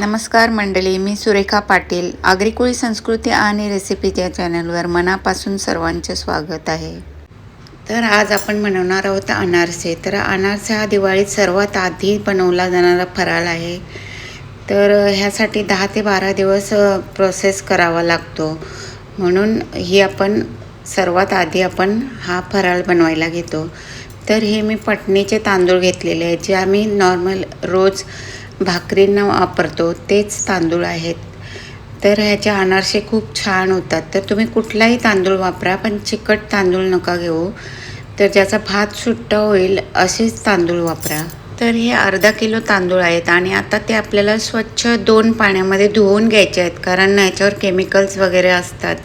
नमस्कार मंडळी मी सुरेखा पाटील. आग्रिकोळी संस्कृती आणि रेसिपीज या चॅनलवर मनापासून सर्वांचे स्वागत आहे. तर आज आपण बनवणार आहोत अनारसे. तर अनारसे हा दिवाळीत सर्वात आधी बनवला जाणारा फराळ आहे. तर ह्यासाठी दहा ते बारा दिवस प्रोसेस करावा लागतो. म्हणून ही आपण सर्वात आधी आपण हा फराळ बनवायला घेतो. तर हे मी पटणीचे तांदूळ घेतलेले आहेत जे आम्ही नॉर्मल रोज भाकरींना वापरतो तेच तांदूळ आहेत. तर ह्याचे अनारसे खूप छान होतात. तर तुम्ही कुठलाही तांदूळ वापरा पण चिकट तांदूळ नका घेऊ. तर ज्याचा भात सुट्टा होईल असेच तांदूळ वापरा. तर हे अर्धा किलो तांदूळ आहेत आणि आता ते आपल्याला स्वच्छ दोन पाण्यामध्ये धुवून घ्यायचे आहेत कारण ह्याच्यावर केमिकल्स वगैरे असतात.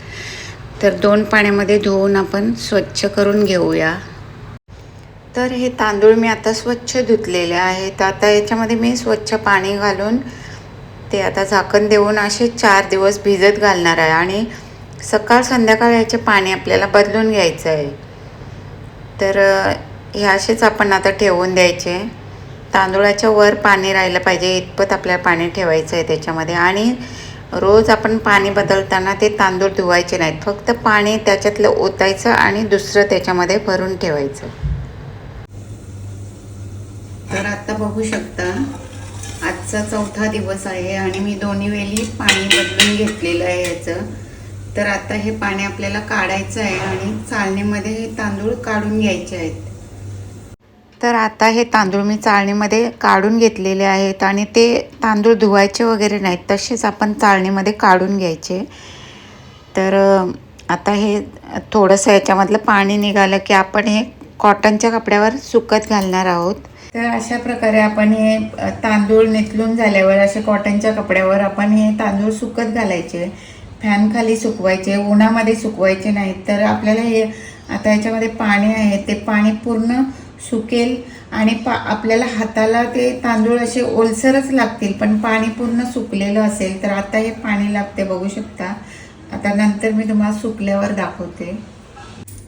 तर दोन पाण्यामध्ये धुवून आपण स्वच्छ करून घेऊया. तर हे तांदूळ मी आता स्वच्छ धुतलेले आहेत आता याच्यामध्ये मी स्वच्छ पाणी घालून ते आता झाकण देऊन असे चार दिवस भिजत घालणार आहे. आणि सकाळ संध्याकाळ याचे पाणी आपल्याला बदलून घ्यायचं आहे. तर हे असेच आपण आता ठेवून द्यायचे. तांदूळाच्या वर पाणी राहिलं पाहिजे इतपत आपल्याला पाणी ठेवायचं आहे त्याच्यामध्ये. आणि रोज आपण पाणी बदलताना ते तांदूळ धुवायचे नाहीत. फक्त पाणी त्याच्यातलं ओतायचं आणि दुसरं त्याच्यामध्ये भरून ठेवायचं तर आता बघू शकता. आजचा चौथा दिवस आहे आणि मी दोन्ही वेळी पाणी बदलून घेतलेलं आहे याचं. तर आता हे पाणी आपल्याला काढायचं आहे आणि चाळणीमध्ये हे तांदूळ काढून घ्यायचे आहेत. तर आता हे तांदूळ मी चाळणीमध्ये काढून घेतलेले आहेत आणि ते तांदूळ धुवायचे वगैरे नाहीत तसेच आपण चाळणीमध्ये काढून घ्यायचे. तर आता हे थोडंसं याच्यामधलं पाणी निघालं की आपण हे कॉटनच्या कपड्यावर सुकत घालणार आहोत. तर अशा प्रकारे आपण हे तांदूळ निथलून झाल्यावर असे कॉटनच्या कपड्यावर आपण हे तांदूळ सुकत घालायचे. फॅन खाली सुकवायचे उन्हामध्ये सुकवायचे नाहीत. तर आपल्याला हे आता याच्यामध्ये पाणी आहे ते पाणी पूर्ण सुकेल आणि पा आपल्याला हाताला ते तांदूळ असे ओलसरच लागतील पण पाणी पूर्ण सुकलेलं असेल तर आता हे पाणी लागते बघू शकता. आता नंतर मी तुम्हाला सुकल्यावर दाखवते.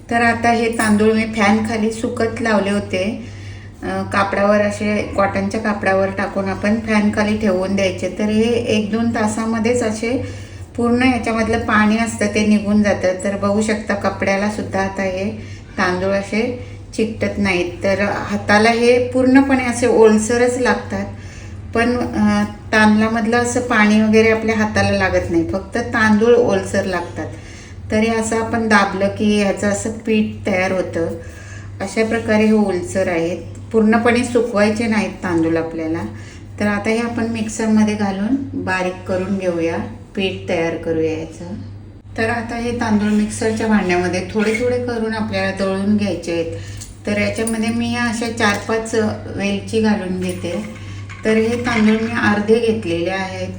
तर आता हे तांदूळ मी फॅन खाली सुकत लावले होते. कापडावर असे कॉटनच्या कापडावर टाकून आपण फॅनखाली ठेवून द्यायचे. तर हे एक दोन तासामध्येच असे पूर्ण याच्यामधलं पाणी असतं ते निघून जातं. तर बघू शकता कपड्याला सुद्धा आता हे तांदूळ असे चिकटत नाहीत. तर हाताला हे पूर्णपणे असे ओलसरच लागतात. पण तांदळामधलं असं पाणी वगैरे आपल्या हाताला लागत नाही. फक्त तांदूळ ओलसर लागतात. तरी असं आपण दाबलं की ह्याचं असं पीठ तयार होतं. अशा प्रकारे हे ओलसर आहेत पूर्णपणे सुकवायचे नाहीत तांदूळ आपल्याला. तर आता हे आपण मिक्सरमध्ये घालून बारीक करून घेऊया. पीठ तयार करूया याचं. तर आता हे तांदूळ मिक्सरच्या भांड्यामध्ये थोडे थोडे करून आपल्याला दळून घ्यायचे आहेत. तर याच्यामध्ये मी अशा चार पाच वेलची घालून घेते. तर हे तांदूळ मी अर्धे घेतलेले आहेत.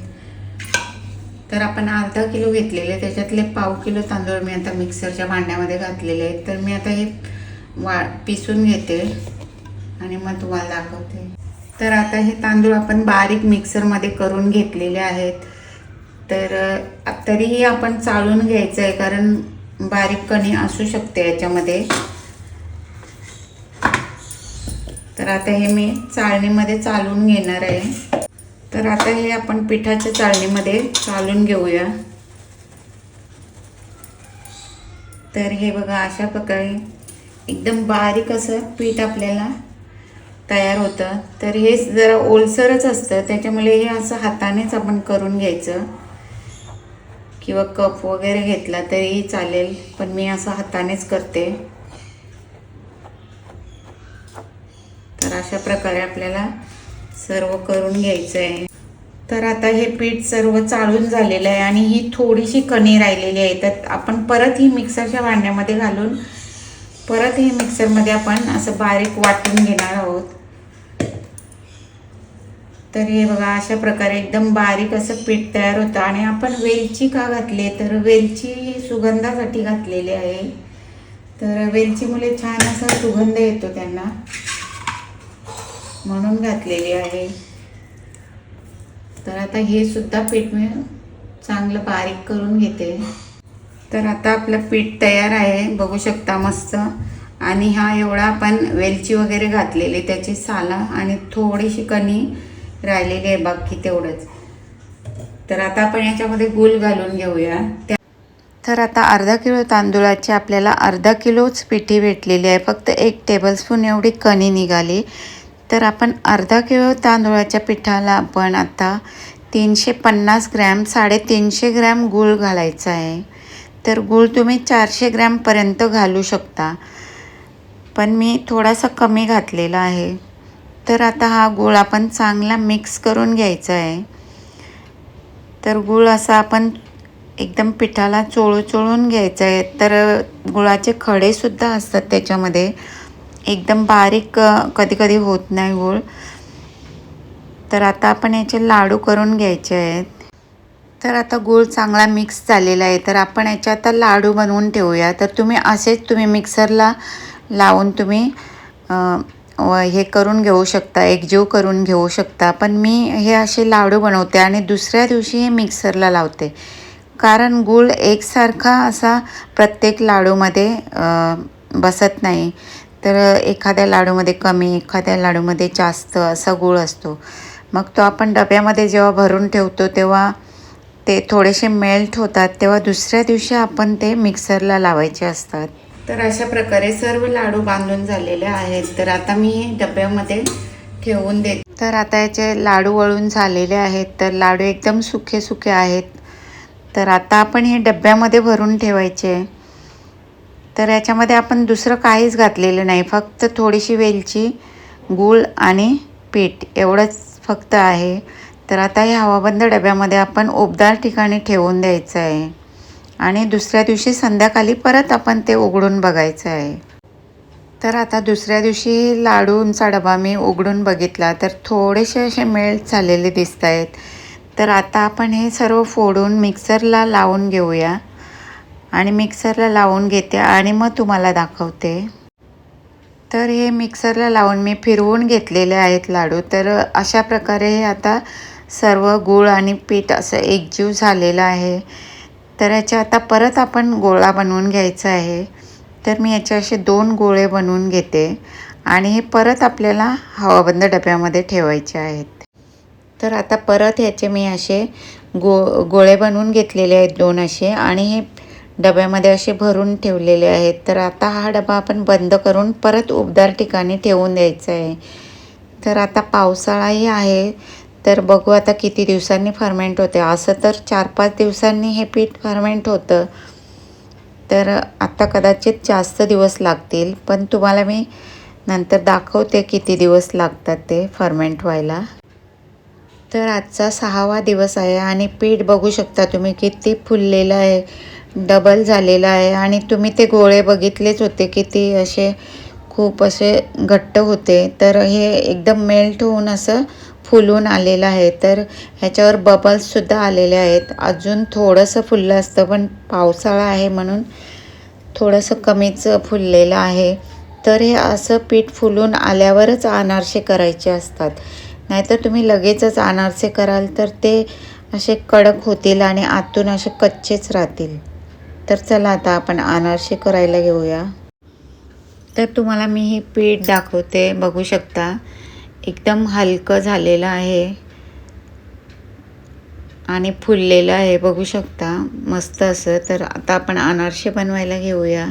तर आपण अर्धा किलो घेतलेले त्याच्यातले पाव किलो तांदूळ मी आता मिक्सरच्या भांड्यामध्ये घातलेले आहेत. तर मी आता हे वा पिसून घेते. आणि मग तुम्हाला दाखवते. तर आता हे तांदूळ आपण बारीक मिक्सरमध्ये करून घेतलेले आहेत. तर तरीही आपण चाळून घ्यायचं आहे कारण बारीक कणी असू शकते याच्यामध्ये. तर आता हे मी चाळणीमध्ये चालून घेणार आहे. तर आता हे आपण पिठाच्या चाळणीमध्ये चालून घेऊया. तर हे बघा अशा प्रकारे एकदम बारीक असं पीठ आपल्याला तयार होतं. तर हे जरा ओलसरच असतं. त्याच्यामुळे हे असं हातानेच आपण करून घ्यायचं. किंवा कप वगैरे घेतला तरीही चालेल पण मी असं हातानेच करते. तर अशा प्रकारे आपल्याला सर्व करून घ्यायचं आहे तर आता हे पीठ सर्व चाळून झालेलं आहे आणि ही थोडीशी कणी राहिलेली आहे. तर आपण परत ही मिक्सरच्या भांड्यामध्ये घालून परत हे मिक्सरमध्ये आपण असं बारीक वाटून घेणार आहोत. तर हे बघा अशा प्रकारे एकदम बारीक असं पीठ तयार होतं. आणि आपण वेलची का घातली तर वेलची सुगंधासाठी घातलेली आहे. तर वेलचीमुळे छान असा सुगंध येतो त्यांना. म्हणून घातलेली आहे. तर आता हे सुद्धा पीठ मी चांगलं बारीक करून घेते. तर आता आपलं पीठ तयार आहे. बघू शकता मस्त. आणि हा एवढा आपण वेलची वगैरे घातलेली त्याची साला आणि थोडीशी कणी राहिलेली आहे बाकी तेवढंच. तर आता आपण याच्यामध्ये गूळ घालून घेऊया. त्या तर आता अर्धा किलो तांदूळाची आपल्याला अर्धा किलोच पिठी भेटलेली आहे. फक्त एक टेबलस्पून एवढी कणी निघाली. तर आपण अर्धा किलो तांदूळाच्या पिठाला आपण आता तीनशे पन्नास ग्रॅम साडेतीनशे ग्रॅम गूळ घालायचा आहे. तर गूळ तुम्ही चारशे ग्रॅमपर्यंत घालू शकता. पण मी थोडासा कमी घातलेला आहे. तर आता हा गूळ आपण चांगला मिक्स करून घ्यायचा आहे. तर गूळ असा आपण एकदम पिठाला चोळू चोळून घ्यायचं आहे. तर गुळाचे खडेसुद्धा असतात त्याच्यामध्ये. एकदम बारीक कधी कधी होत नाही गूळ. तर आता आपण याचे लाडू करून घ्यायचे आहेत. तर आता गूळ चांगला मिक्स झालेला आहे. तर आपण याचे आता लाडू बनवून ठेवूया. तर तुम्ही असेच तुम्ही मिक्सरला लावून तुम्ही हे करून घेऊ शकता एकजीव करून घेऊ शकता. पण मी हे असे लाडू बनवते आणि दुसऱ्या दिवशी हे मिक्सरला लावते. कारण गूळ एकसारखा असा प्रत्येक लाडूमध्ये बसत नाही. तर एखाद्या लाडूमध्ये कमी एखाद्या लाडूमध्ये जास्त असा गूळ असतो. मग तो आपण डब्यामध्ये जेव्हा भरून ठेवतो तेव्हा ते थोडेसे मेल्ट होतात तेव्हा दुसऱ्या दिवशी आपण ते मिक्सरला लावायचे असतात. तर अशा प्रकारे सर्व लाडू बांधून झालेले आहेत. तर आता मी हे डब्यामध्ये ठेवून देते तर आता याचे लाडू वळून झालेले आहेत. तर लाडू एकदम सुखे सुखे आहेत. तर आता आपण हे डब्यामध्ये भरून ठेवायचे. तर याच्यामध्ये आपण दुसरं काहीच घातलेलं नाही. फक्त थोडीशी वेलची गूळ आणि पीठ एवढंच फक्त आहे. तर आता हे हवाबंद डब्यामध्ये आपण उबदार ठिकाणी ठेवून द्यायचं आहे. आणि दुसऱ्या दिवशी संध्याकाळी परत आपण ते उघडून बघायचं आहे. तर आता दुसऱ्या दिवशी लाडूंचा डबा मी उघडून बघितला तर थोडेसे असे मेल्ट झालेले दिसत आहेत. तर आता आपण हे सर्व फोडून मिक्सरला लावून घेऊया. आणि मिक्सरला लावून घेते आणि मग तुम्हाला दाखवते. तर हे मिक्सरला लावून मी फिरवून घेतलेले आहेत लाडू. तर अशा प्रकारे हे आता सर्व गूळ आणि पीठ असं एकजीव झालेलं आहे. तर याच्या आता परत आपण गोळा बनवून घ्यायचा आहे. तर मी याचे असे दोन गोळे बनवून घेते आणि हे परत आपल्याला हवाबंद डब्यामध्ये ठेवायचे आहेत. तर आता परत ह्याचे मी असे गो गोळे बनवून घेतलेले आहेत दोन असे आणि हे डब्यामध्ये असे भरून ठेवलेले आहेत. तर आता हा डबा आपण बंद करून परत उबदार ठिकाणी ठेवून द्यायचा आहे. तर आता पावसाळाही आहे. तर बघू आता किती दिवसांनी फर्मेंट होते. असं तर चार पाच दिवसांनी हे पीठ फर्मेंट होतं. तर आता कदाचित जास्त दिवस लागतील. पण तुम्हाला मी नंतर दाखवते किती दिवस लागतात ते फर्मेंट व्हायला. तर आजचा सहावा दिवस आहे आणि पीठ बघू शकता तुम्ही किती फुललेलं आहे. डबल झालेलं आहे. आणि तुम्ही ते गोळे बघितलेच होते किती असे खूप असे घट्ट होते. तर हे एकदम मेल्ट होऊन असं फुलून आलेलं आहे. तर ह्याच्यावर बबल्ससुद्धा आलेले आहेत. अजून थोडंसं फुललं असतं पण पावसाळा आहे म्हणून थोडंसं कमीच फुललेलं आहे. तर हे असं पीठ फुलून आल्यावरच अनारसे करायचे असतात. नाहीतर तुम्ही लगेचच अनारसे कराल तर ते असे कडक होतील आणि आतून असे कच्चेच राहतील. तर चला आता आपण अनारसे करायला घेऊया. तर तुम्हाला मी हे पीठ दाखवते बघू शकता. एकदम हलकं झालेलं आहे. आणि फुललेलं आहे बघू शकता. मस्त असं. तर आता आपण अनारसे बनवायला घेऊया.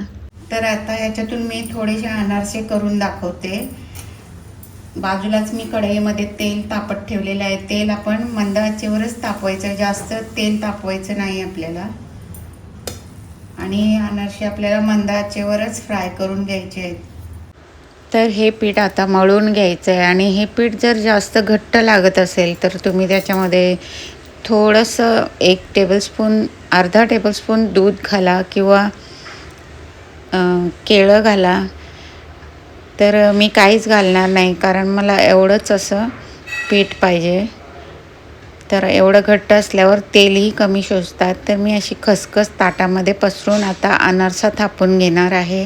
तर आता याच्यातून मी थोडेसे अनारसे करून दाखवते. बाजूलाच मी कढईमध्ये तेल तापत ठेवलेलं आहे. तेल आपण मंद आचेवरच तापवायचं जास्त तेल तापवायचं नाही आपल्याला. आणि अनारसे आपल्याला मंद आचेवरच फ्राय करून घ्यायचे आहेत. तर हे पीठ आता मळून घ्यायचं आहे आणि हे पीठ जर जास्त घट्ट लागत असेल तर तुम्ही त्याच्यामध्ये थोडंसं एक टेबलस्पून अर्धा टेबलस्पून दूध घाला किंवा केळं घाला. तर मी काहीच घालणार नाही कारण मला एवढंच असं पीठ पाहिजे. तर एवढं घट्ट असल्यावर तेलही कमी शोषतात. तर मी अशी खसखस ताटामध्ये पसरून आता अनारसा थापून घेणार आहे.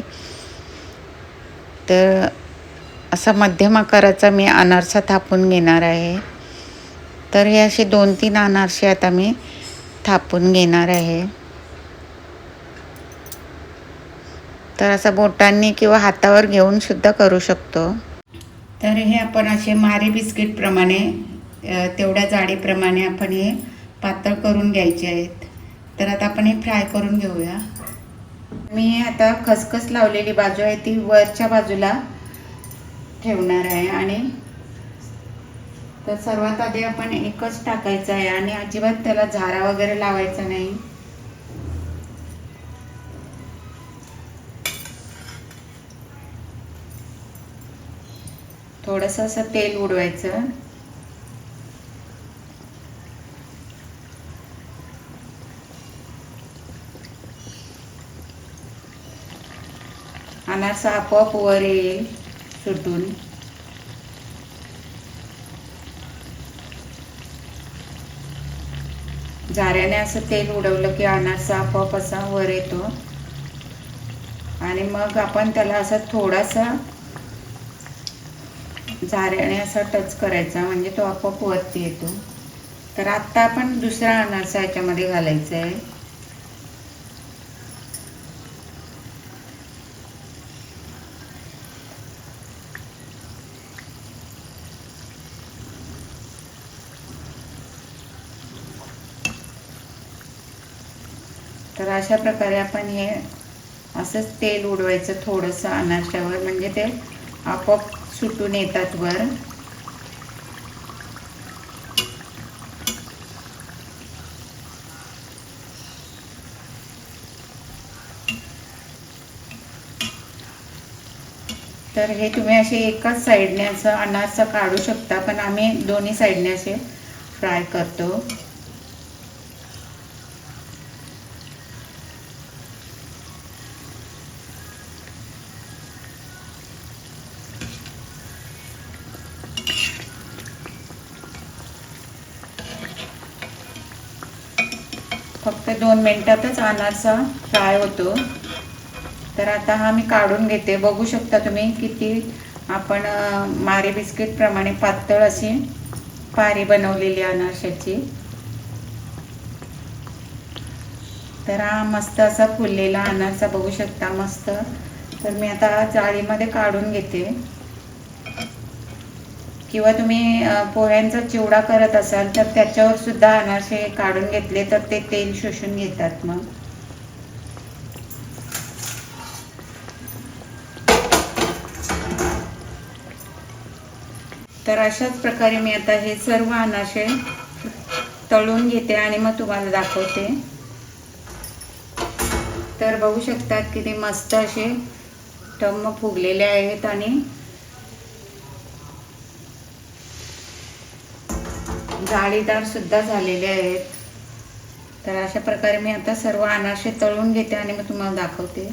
तर असा मध्यम आकाराचा मी अनारसा थापून घेणार आहे. तर हे असे दोन तीन अनारसे आता मी थापून घेणार आहे. तर असं बोटांनी किंवा हातावर घेऊन सुद्धा करू शकतो. तर हे आपण असे मारे बिस्किटप्रमाणे तेवढ्या जाडीप्रमाणे आपण हे पातळ करून घ्यायचे आहेत. तर आता आपण हे फ्राय करून घेऊया. मी आता खसखस लावलेली बाजू आहे ती वरच्या बाजूला ठेवणार आहे आणि तर सर्वात आधी आपण एकच टाकायचं आहे आणि अजिबात त्याला झारा वगैरे लावायचा नाही. थोडंसं असं तेल उडवायचं. अनारसा आपोआप वर येईल सुटून झाऱ्याने असं तेल उडवलं की अनारसा आपोआप असा वर येतो. आणि मग आपण त्याला असं थोडासा झाऱ्याने असा टच करायचा म्हणजे तो आपोआप वरती येतो. तर आत्ता आपण दुसरा अनारसा याच्यामध्ये घालायचा आहे तर अशा प्रकारे आपण हे असंच तेल उडवायचं थोडंसं अनारशावर म्हणजे ते आपोआप सुटून येतात वर. तर हे तुम्ही असे एकाच साईडने असं अनारसा काढू शकता पण आम्ही दोन्ही साईडने असे फ्राय करतो. फक्त दोन मिनिटातच अनारसा फ्राय होतो. तर आता हा मी काढून घेते. बघू शकता तुम्ही किती आपण मारे बिस्किट प्रमाणे पातळ अशी पारी बनवलेली अनारशाची. तर हा मस्त असा फुललेला अनारसा बघू शकता मस्त. तर मी आता जाळीमध्ये काढून घेते. किंवा तुम्ही पोह्यांचा चिवडा करत असाल तर त्याच्यावर सुद्धा अनारसे काढून घेतले तर ते तेल शोषून घेतात मग. तर अशाच प्रकारे मी आता हे सर्व अनारसे तळून घेते आणि मग तुम्हाला दाखवते. तर बघू शकतात किती मस्त असे टम्म फुगलेले आहेत आणि जाळीदार सुद्धा झालेले आहेत. तर अशा प्रकारे मी आता सर्व अनारसे तळून घेते आणि मग तुम्हाला दाखवते.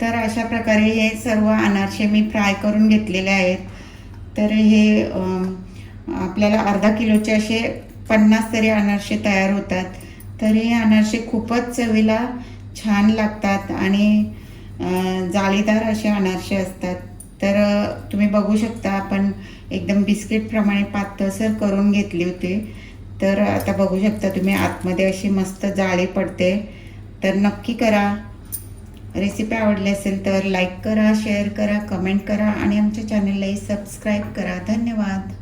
तर अशा प्रकारे हे सर्व अनारसे मी फ्राय करून घेतलेले आहेत. तर हे आपल्याला अर्धा किलोचे असे पन्नास तरी अनारसे तयार होतात. तर हे अनारसे खूपच चवीला छान लागतात आणि जाळीदार असे अनारसे असतात. तर तुम्ही बघू शकता आपण एकदम बिस्किटप्रमाणे पातळसर करून घेतले होते. तर आता बघू शकता तुम्ही आतमध्ये अशी मस्त जाळी पडते. तर नक्की करा. रेसिपी आवडली असेल तर लाईक करा शेअर करा कमेंट करा आणि आमच्या चॅनललाही सबस्क्राईब करा. धन्यवाद.